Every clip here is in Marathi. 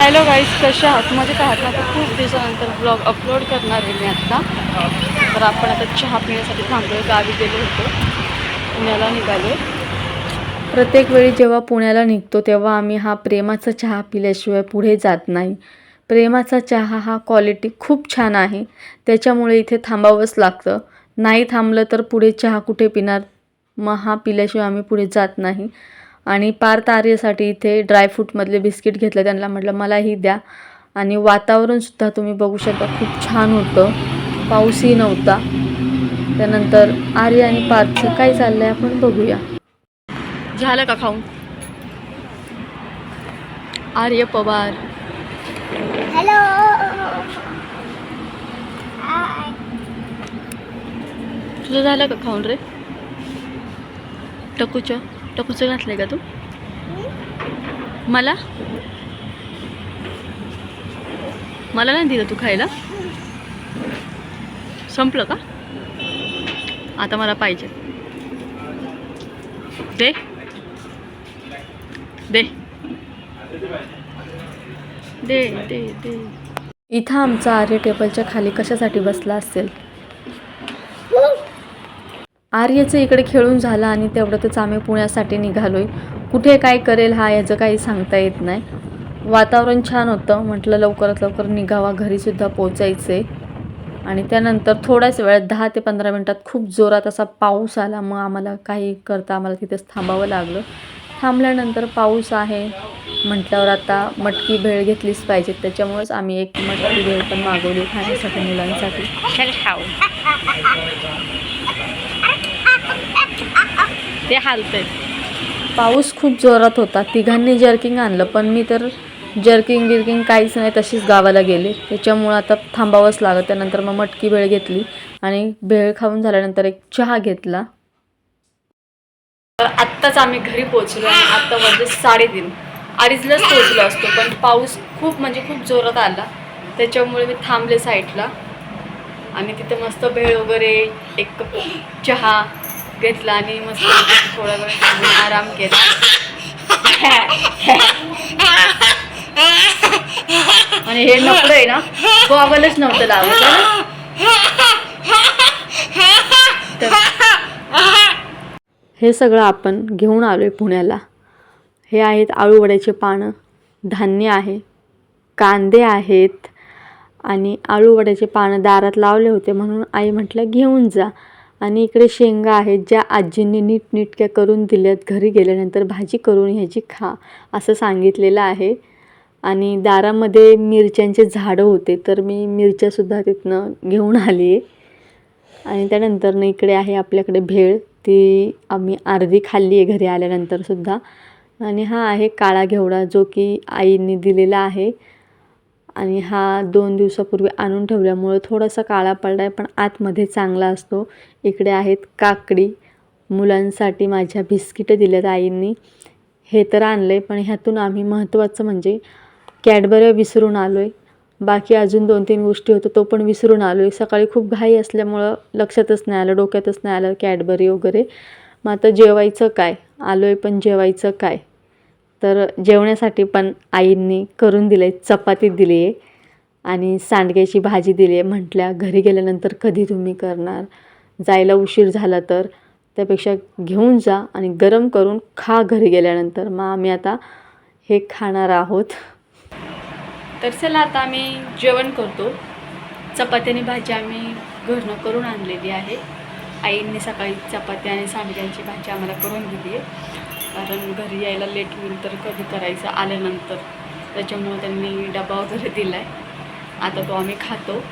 हॅलो गाईज कसे आहात? मजेत आहात ना? तर खूप दिवसानंतर ब्लॉग अपलोड करणार आहे मी आत्ता तर आपण आता चहा पिण्यासाठी थांबलो गावी गेलो होतो. पुण्याला निघालो प्रत्येक वेळी जेव्हा पुण्याला निघतो तेव्हा आम्ही हा प्रेमाचा चहा पिल्याशिवाय पुढे जात नाही. प्रेमाचा चहा हा क्वालिटी खूप छान आहे. त्याच्यामुळे इथे थांबावंच लागतं. नाही थांबलं तर पुढे चहा कुठे पिणार? मग हा पिल्याशिवाय आम्ही पुढे जात नाही. आणि पार्थ आर्यसाठी इथे ड्रायफ्रूटमधले बिस्किट घेतलं. त्यांना म्हटलं मलाही द्या. आणि वातावरणसुद्धा तुम्ही बघू शकता खूप छान होतं. पाऊसही नव्हता. त्यानंतर आर्य आणि पार्थचं काय चाललंय आपण बघूया. झालं का खाऊन? आर्य पवार. हॅलो तुझं झालं का खाऊन रे? टकूचं? टकूचं घातलंय का तू? मला? मला नाही दिलं तू खायला? संपलं का? आता मला पाहिजे. दे. दे. दे दे दे. इथं आमचा आर्य टेबलच्या खाली कशासाठी बसला असेल? आर्यचं इकडे खेळून झालं आणि तेवढ्यातच आम्ही पुण्यासाठी निघालोय. कुठे काय करेल हा याचं काही सांगता येत नाही. वातावरण छान होतं. म्हटलं लवकरात लवकर निघावा. घरीसुद्धा पोचायचं आहे आणि त्यानंतर थोड्याच वेळात दहा ते पंधरा मिनटात खूप जोरात असा पाऊस आला. मग आम्हाला काही करता आम्हाला तिथेच थांबावं लागलं. थांबल्यानंतर पाऊस आहे. म्हटल्यावर आता मटकी भेळ घेतलीच पाहिजे. त्याच्यामुळेच आम्ही एक मटकी भेळ पण मागवली खाण्यासाठी मुलांसाठी. ते हालतंय. पाऊस खूप जोरात होता. तिघांनी जर्किंग आणलं पण मी तर जर्किंग बिर्किंग काहीच नाही तशीच गावाला गेले. त्याच्यामुळं आता थांबावंच लागत त्यानंतर मग मटकी भेळ घेतली आणि भेळ खाऊन झाल्यानंतर एक चहा घेतला. तर आत्ताच आम्ही घरी पोहोचलो आणि आत्ता म्हणजे साडेतीन. अडीचलाच पोहोचलो असतो पण पाऊस खूप म्हणजे खूप जोरात आला. त्याच्यामुळे मी थांबले साईडला आणि तिथे मस्त भेळ वगैरे एक चहा घेतला आणि मस्त थोडा वेळ आराम केला. आणि हे नकडं आहे ना गॉगलच नव्हतं लावलं तर हे सगळं आपण घेऊन आलो आहे पुण्याला. हे आहेत आळूवड्याचे पानं. धान्य आहे कांदे आहेत आणि आळूवड्याचे पानं दारात लावले होते म्हणून आई म्हटलं घेऊन जा. आणि इकडे शेंगा आहेत ज्या आजींनी नीटनीटक्या करून दिल्यात. घरी गेल्यानंतर भाजी करून ह्याची खा असं सांगितलेलं आहे. आणि दारामध्ये मिरच्यांचे झाडं होते तर मी मिरच्यासुद्धा तिथनं घेऊन आली आहे. आणि त्यानंतरनं इकडे आहे आपल्याकडे भेळ. ती आम्ही अर्धी खाल्ली आहे घरी आल्यानंतरसुद्धा. आणि हा आहे काळा घेवडा जो की आईने दिलेला आहे. आणि हा दोन दिवसापूर्वी आणून ठेवल्यामुळं थोडासा काळा पडला आहे पण आतमध्ये चांगला असतो. इकडे आहेत काकडी मुलांसाठी माझ्या बिस्किटं दिल्यात आईंनी. हे तर आणलं आहे पण ह्यातून आम्ही महत्त्वाचं म्हणजे कॅडबऱ्या विसरून आलो आहे बाकी अजून दोन तीन गोष्टी होतं तो पण विसरून आलो आहे सकाळी खूप घाई असल्यामुळं लक्षातच नाही आलं डोक्यातच नाही आलं कॅडबरी वगैरे. मग आता जेवायचं काय? आलो आहे पण जेवायचं काय? तर जेवण्यासाठी पण आईंनी करून दिलं आहे चपाती दिली आहे आणि सांडग्याची भाजी दिली. आहे म्हटल्या घरी गेल्यानंतर कधी तुम्ही करणार? जायला उशीर झाला तर? त्यापेक्षा घेऊन जा आणि गरम करून खा घरी गेल्यानंतर. मग आम्ही आता हे खाणार आहोत. तर चला आता आम्ही जेवण करतो. चपाती आणि भाजी आम्ही घरनं करून आणलेली आहे. आईंनी सकाळी चपाती आणि सांडग्यांची भाजी आम्हाला करून दिली आहे. कारण घरी यायला लेट होईल तर कधी करायचं आल्यानंतर. त्याच्यामुळं त्यांनी डबा वगैरे दिला आहे आता तो आम्ही खातो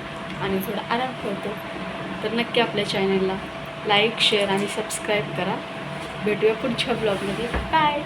आणि थोडा आराम करतो. तर नक्की आपल्या चॅनलला लाईक शेअर आणि सबस्क्राईब करा. भेटूया पुढच्या ब्लॉगमध्ये बाय